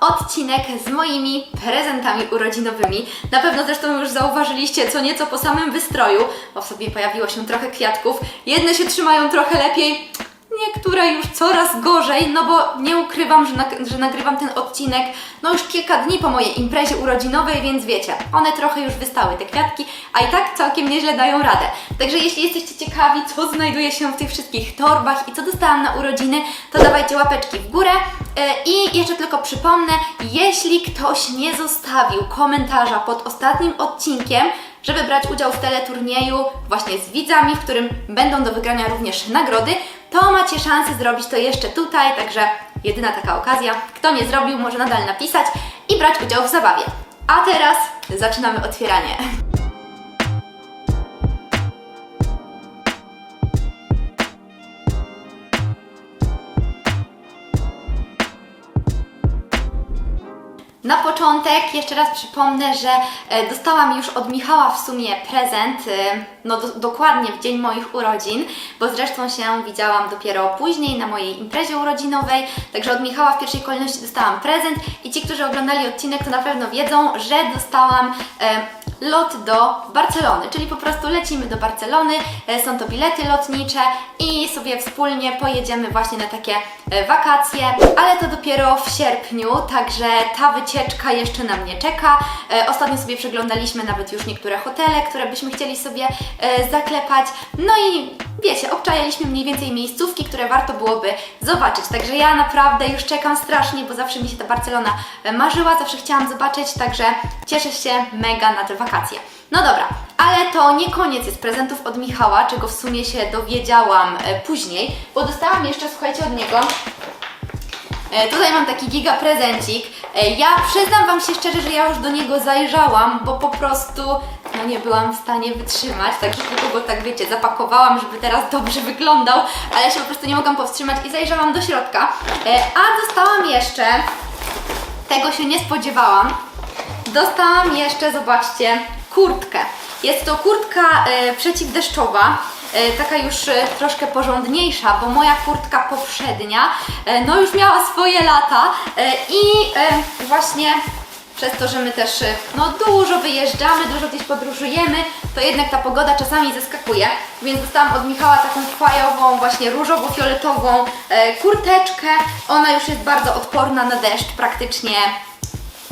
odcinek z moimi prezentami urodzinowymi. Na pewno zresztą już zauważyliście co nieco po samym wystroju, bo w sobie pojawiło się trochę kwiatków. Jedne się trzymają trochę lepiej, niektóre już coraz gorzej, no bo nie ukrywam, że, nag- że nagrywam ten odcinek no już kilka dni po mojej imprezie urodzinowej, więc wiecie, one trochę już wystały, te kwiatki, a i tak całkiem nieźle dają radę. Także jeśli jesteście ciekawi, co znajduje się w tych wszystkich torbach i co dostałam na urodziny, to dawajcie łapeczki w górę. E, I jeszcze tylko przypomnę, jeśli ktoś nie zostawił komentarza pod ostatnim odcinkiem, żeby brać udział w teleturnieju właśnie z widzami, w którym będą do wygrania również nagrody, to macie szansę zrobić to jeszcze tutaj, także jedyna taka okazja. Kto nie zrobił, może nadal napisać i brać udział w zabawie. A teraz zaczynamy otwieranie. Na początek jeszcze raz przypomnę, że e, dostałam już od Michała w sumie prezent, e, no do, dokładnie w dzień moich urodzin, bo zresztą się widziałam dopiero później na mojej imprezie urodzinowej, także od Michała w pierwszej kolejności dostałam prezent i ci, którzy oglądali odcinek to na pewno wiedzą, że dostałam e, lot do Barcelony, czyli po prostu lecimy do Barcelony, e, są to bilety lotnicze i sobie wspólnie pojedziemy właśnie na takie e, wakacje, ale to dopiero w sierpniu, także ta wycieczka jeszcze na mnie czeka. E, Ostatnio sobie przeglądaliśmy nawet już niektóre hotele, które byśmy chcieli sobie zaklepać, no i wiecie, obczajaliśmy mniej więcej miejscówki, które warto byłoby zobaczyć, także ja naprawdę już czekam strasznie, bo zawsze mi się ta Barcelona e, marzyła, zawsze chciałam zobaczyć, także cieszę się mega na te wakacje. No dobra, ale to nie koniec jest prezentów od Michała, czego w sumie się dowiedziałam e, później, bo dostałam jeszcze, słuchajcie, od niego E, Tutaj mam taki giga prezencik. Ja przyznam Wam się szczerze, że ja już do niego zajrzałam, bo po prostu no nie byłam w stanie wytrzymać, tylko go tak wiecie, zapakowałam, żeby teraz dobrze wyglądał, ale się po prostu nie mogłam powstrzymać i zajrzałam do środka. E, A dostałam jeszcze, tego się nie spodziewałam, dostałam jeszcze, zobaczcie, kurtkę. Jest to kurtka e, przeciwdeszczowa, e, taka już troszkę porządniejsza, bo moja kurtka poprzednia no już miała swoje lata i właśnie przez to, że my też e, no, dużo wyjeżdżamy, dużo gdzieś podróżujemy, to jednak ta pogoda czasami zaskakuje, więc dostałam od Michała taką fajową, właśnie różowo-fioletową e, kurteczkę. Ona już jest bardzo odporna na deszcz, praktycznie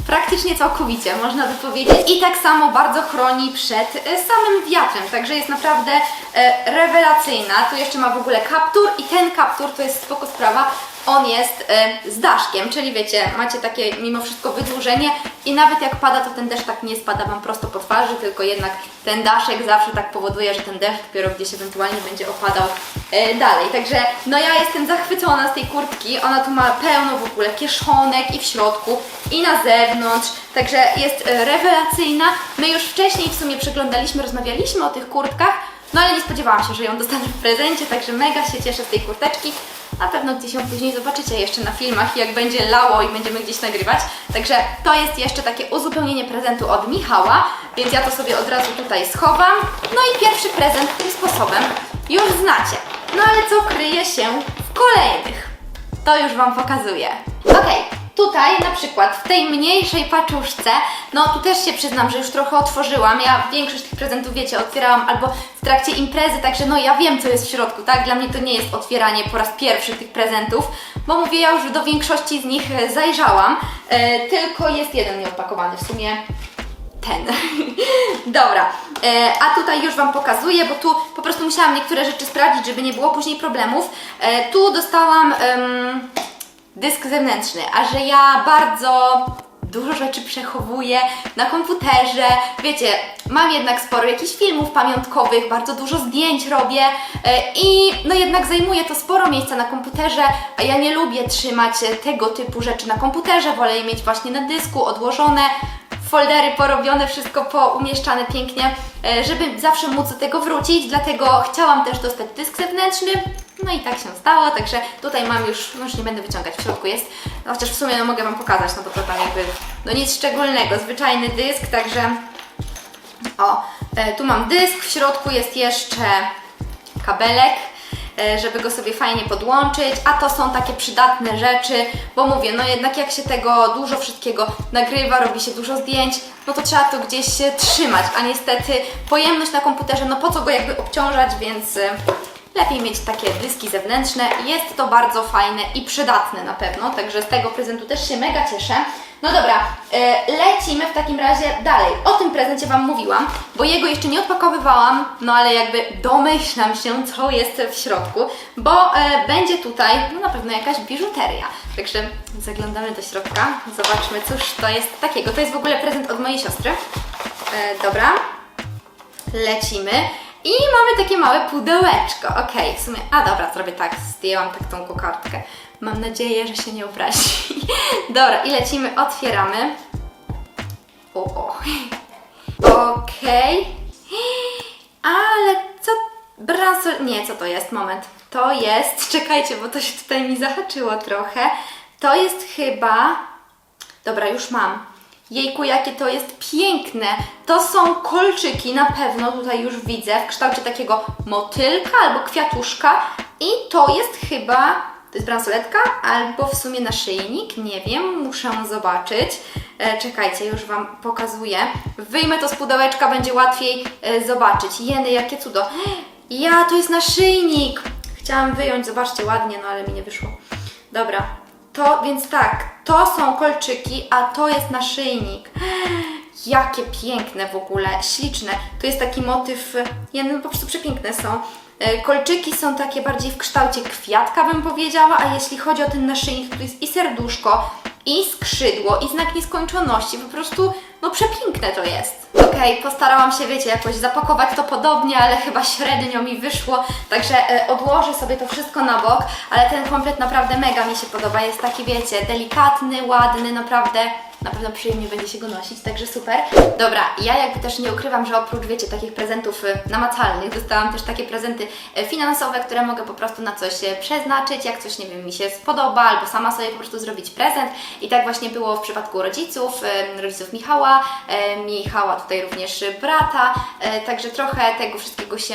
praktycznie całkowicie, można by powiedzieć. I tak samo bardzo chroni przed e, samym wiatrem, także jest naprawdę e, rewelacyjna. Tu jeszcze ma w ogóle kaptur i ten kaptur to jest spoko sprawa. On jest z daszkiem, czyli wiecie, macie takie mimo wszystko wydłużenie i nawet jak pada, to ten deszcz tak nie spada Wam prosto po twarzy, tylko jednak ten daszek zawsze tak powoduje, że ten deszcz dopiero gdzieś ewentualnie będzie opadał e, dalej. Także no ja jestem zachwycona z tej kurtki, ona tu ma pełno w ogóle kieszonek i w środku i na zewnątrz, także jest e, rewelacyjna. My już wcześniej w sumie przeglądaliśmy, rozmawialiśmy o tych kurtkach, no ale nie spodziewałam się, że ją dostanę w prezencie, także mega się cieszę z tej kurteczki. Na pewno gdzieś ją później zobaczycie jeszcze na filmach, jak będzie lało i będziemy gdzieś nagrywać. Także to jest jeszcze takie uzupełnienie prezentu od Michała, więc ja to sobie od razu tutaj schowam. No i pierwszy prezent tym sposobem już znacie. No ale co kryje się w kolejnych? To już Wam pokazuję. Okej, tutaj na przykład w tej mniejszej paczuszce, no tu też się przyznam, że już trochę otworzyłam. Ja większość tych prezentów, wiecie, otwierałam albo w trakcie imprezy, także no ja wiem, co jest w środku, tak? Dla mnie to nie jest otwieranie po raz pierwszy tych prezentów, bo mówię, ja już do większości z nich e, zajrzałam, e, tylko jest jeden nieopakowany w sumie ten. Dobra, e, a tutaj już Wam pokazuję, bo tu po prostu musiałam niektóre rzeczy sprawdzić, żeby nie było później problemów. E, tu dostałam dysk zewnętrzny, a że ja bardzo dużo rzeczy przechowuję na komputerze. Wiecie, mam jednak sporo jakichś filmów pamiątkowych, bardzo dużo zdjęć robię e, i no jednak zajmuje to sporo miejsca na komputerze, a ja nie lubię trzymać tego typu rzeczy na komputerze, wolę je mieć właśnie na dysku odłożone foldery porobione, wszystko poumieszczane pięknie, e, żeby zawsze móc do tego wrócić, dlatego chciałam też dostać dysk zewnętrzny, no i tak się stało, także tutaj mam już, no już nie będę wyciągać, w środku jest, no chociaż w sumie no, mogę Wam pokazać, no bo to tam jakby, no nic szczególnego, zwyczajny dysk, także o, e, tu mam dysk, w środku jest jeszcze kabelek, e, żeby go sobie fajnie podłączyć, a to są takie przydatne rzeczy, bo mówię, no jednak jak się tego dużo wszystkiego nagrywa, robi się dużo zdjęć, no to trzeba to gdzieś się trzymać, a niestety pojemność na komputerze, no po co go jakby obciążać, więc e, lepiej mieć takie dyski zewnętrzne. Jest to bardzo fajne i przydatne na pewno, także z tego prezentu też się mega cieszę. No dobra, e, lecimy w takim razie dalej. O tym prezencie Wam mówiłam, bo jego jeszcze nie odpakowywałam, no ale jakby domyślam się, co jest w środku, bo e, będzie tutaj no na pewno jakaś biżuteria. Także zaglądamy do środka, zobaczmy, cóż to jest takiego. To jest w ogóle prezent od mojej siostry. E, dobra, lecimy. I mamy takie małe pudełeczko. Okej, w sumie. A dobra, zrobię tak, zdjęłam tak tą kokardkę. Mam nadzieję, że się nie obrazi. dobra, i lecimy, otwieramy. O, o. Okej. Ale co. Bransol. Nie, co to jest? Moment. To jest. Czekajcie, bo to się tutaj mi zahaczyło trochę. To jest chyba. Dobra, już mam. Jejku, jakie to jest piękne! To są kolczyki, na pewno tutaj już widzę, w kształcie takiego motylka albo kwiatuszka. I to jest chyba, to jest bransoletka, albo w sumie naszyjnik, nie wiem, muszę zobaczyć. E, czekajcie, już Wam pokazuję. Wyjmę to z pudełeczka, będzie łatwiej e, zobaczyć. Jeny, jakie cudo! Ja, to jest naszyjnik! Chciałam wyjąć, zobaczcie, ładnie, no ale mi nie wyszło. Dobra, to więc tak, to są kolczyki, a to jest naszyjnik. Jakie piękne w ogóle, śliczne. To jest taki motyw, ja, no po prostu przepiękne są. E, Kolczyki są takie bardziej w kształcie kwiatka, bym powiedziała, a jeśli chodzi o ten naszyjnik, to jest i serduszko, i skrzydło, i znak nieskończoności. Po prostu, no przepiękne to jest. Okej, postarałam się, wiecie, jakoś zapakować to podobnie, ale chyba średnio mi wyszło, także e, odłożę sobie to wszystko na bok, ale ten komplet naprawdę mega mi się podoba. Jest taki, wiecie, delikatny, ładny, naprawdę na pewno przyjemnie będzie się go nosić, także super. Dobra, ja jakby też nie ukrywam, że oprócz, wiecie, takich prezentów y, namacalnych, dostałam też takie prezenty y, finansowe, które mogę po prostu na coś y, przeznaczyć, jak coś, nie wiem, mi się spodoba, albo sama sobie po prostu zrobić prezent. I tak właśnie było w przypadku rodziców, rodziców Michała, Michała tutaj również brata, także trochę tego wszystkiego się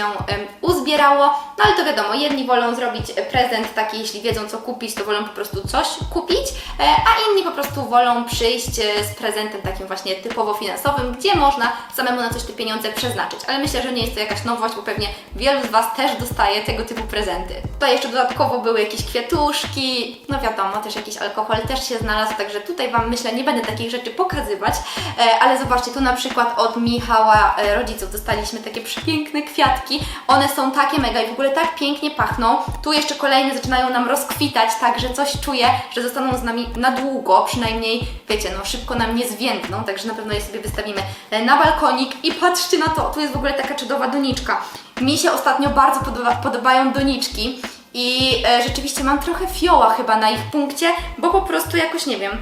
uzbierało, no ale to wiadomo, jedni wolą zrobić prezent taki, jeśli wiedzą co kupić, to wolą po prostu coś kupić, a inni po prostu wolą przyjść e, z prezentem takim właśnie typowo finansowym, gdzie można samemu na coś te pieniądze przeznaczyć. Ale myślę, że nie jest to jakaś nowość, bo pewnie wielu z Was też dostaje tego typu prezenty. Tutaj jeszcze dodatkowo były jakieś kwiatuszki, no wiadomo, też jakiś alkohol też się znalazł, także tutaj Wam myślę, nie będę takich rzeczy pokazywać, e, ale zobaczcie, tu na przykład od Michała e, rodziców dostaliśmy takie przepiękne kwiatki. One są takie mega i w ogóle tak pięknie pachną. Tu jeszcze kolejne zaczynają nam rozkwitać, także coś czuję, że zostaną z nami na długo, przynajmniej wiecie, no szybko nam nie zwiędną, także na pewno je sobie wystawimy e, na balkonik i patrzcie na to, tu jest w ogóle taka cudowna doniczka. Mi się ostatnio bardzo podoba, podobają doniczki i e, rzeczywiście mam trochę fioła chyba na ich punkcie, bo po prostu jakoś nie wiem,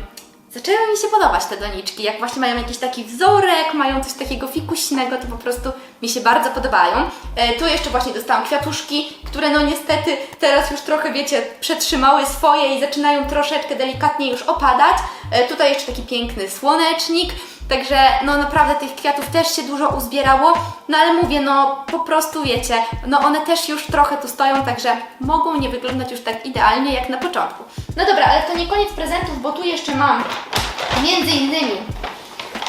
Zaczęły mi się podobać te doniczki, jak właśnie mają jakiś taki wzorek, mają coś takiego fikuśnego, to po prostu mi się bardzo podobają. E, tu jeszcze właśnie dostałam kwiatuszki, które no niestety teraz już trochę, wiecie, przetrzymały swoje i zaczynają troszeczkę delikatnie już opadać. E, tutaj jeszcze taki piękny słonecznik, także no naprawdę tych kwiatów też się dużo uzbierało, no ale mówię, no po prostu wiecie, no one też już trochę tu stoją, także mogą nie wyglądać już tak idealnie jak na początku. No dobra, ale to nie koniec prezentów, bo tu jeszcze mam między innymi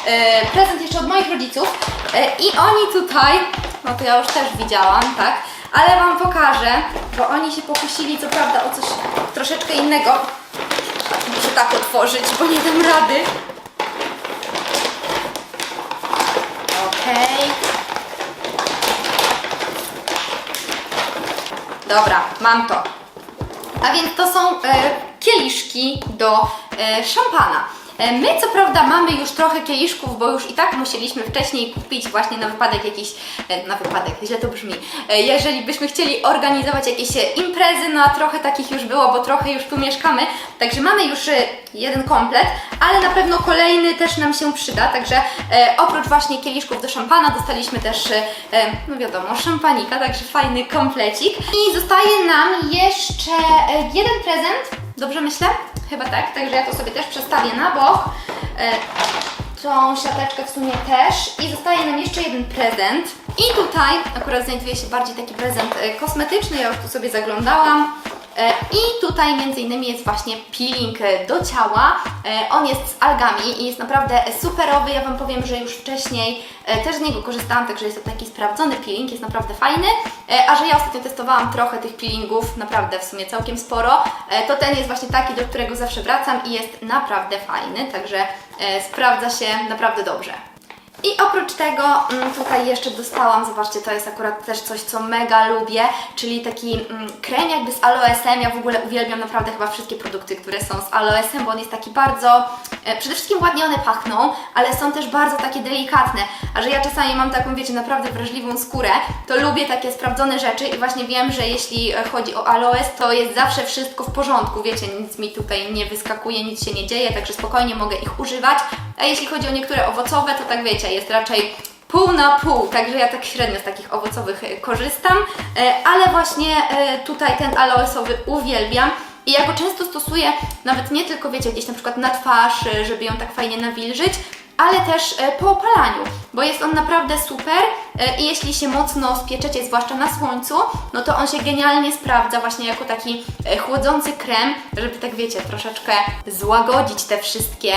e, prezent jeszcze od moich rodziców e, i oni tutaj, no to ja już też widziałam, tak, ale Wam pokażę, bo oni się pokusili co prawda o coś troszeczkę innego. Muszę tak otworzyć, bo nie dam rady. Okej. Dobra, mam to. A więc to są e, kieliszki do e, szampana. E, My co prawda mamy już trochę kieliszków, bo już i tak musieliśmy wcześniej kupić właśnie na wypadek jakiś, e, na wypadek, źle to brzmi, E, jeżeli byśmy chcieli organizować jakieś imprezy, no a trochę takich już było, bo trochę już tu mieszkamy, także mamy już jeden komplet, ale na pewno kolejny też nam się przyda, także oprócz właśnie kieliszków do szampana dostaliśmy też, no wiadomo, szampanika, także fajny komplecik. I zostaje nam jeszcze jeden prezent, dobrze myślę? Chyba tak, także ja to sobie też przestawię na bok. E, tą siateczkę w sumie też. I zostaje nam jeszcze jeden prezent. I tutaj akurat znajduje się bardziej taki prezent e, kosmetyczny, ja już tu sobie zaglądałam. E, I tutaj między innymi jest właśnie peeling do ciała. E, On jest z algami i jest naprawdę superowy. Ja Wam powiem, że już wcześniej e, też z niego korzystałam, także jest to taki sprawdzony peeling, jest naprawdę fajny. A że ja ostatnio testowałam trochę tych peelingów, naprawdę w sumie całkiem sporo, to ten jest właśnie taki, do którego zawsze wracam i jest naprawdę fajny, także sprawdza się naprawdę dobrze. I oprócz tego mm, tutaj jeszcze dostałam, zobaczcie, to jest akurat też coś, co mega lubię, czyli taki mm, krem jakby z aloesem. Ja w ogóle uwielbiam naprawdę chyba wszystkie produkty, które są z aloesem, bo on jest taki bardzo, e, przede wszystkim ładnie one pachną, ale są też bardzo takie delikatne. A że ja czasami mam taką, wiecie, naprawdę wrażliwą skórę, to lubię takie sprawdzone rzeczy i właśnie wiem, że jeśli chodzi o aloes, to jest zawsze wszystko w porządku, wiecie, nic mi tutaj nie wyskakuje, nic się nie dzieje, także spokojnie mogę ich używać. A jeśli chodzi o niektóre owocowe, to tak wiecie, jest raczej pół na pół, także ja tak średnio z takich owocowych e, korzystam, E, ale właśnie e, tutaj ten aloesowy uwielbiam. I ja go często stosuję, nawet nie tylko, wiecie, gdzieś na przykład na twarz, żeby ją tak fajnie nawilżyć, ale też po opalaniu, bo jest on naprawdę super i jeśli się mocno spieczecie, zwłaszcza na słońcu, no to on się genialnie sprawdza właśnie jako taki chłodzący krem, żeby tak wiecie, troszeczkę złagodzić te wszystkie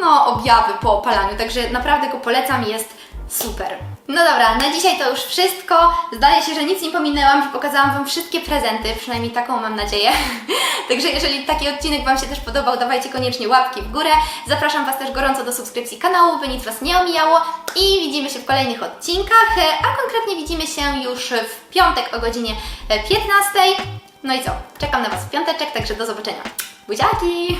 no objawy po opalaniu, także naprawdę go polecam, jest super. No dobra, na dzisiaj to już wszystko. Zdaje się, że nic nie pominęłam, że pokazałam Wam wszystkie prezenty, przynajmniej taką mam nadzieję. Także jeżeli taki odcinek Wam się też podobał, dawajcie koniecznie łapki w górę. Zapraszam Was też gorąco do subskrypcji kanału, by nic Was nie omijało i widzimy się w kolejnych odcinkach, a konkretnie widzimy się już w piątek o godzinie 15. No i co? Czekam na Was w piąteczek, także do zobaczenia. Buziaki!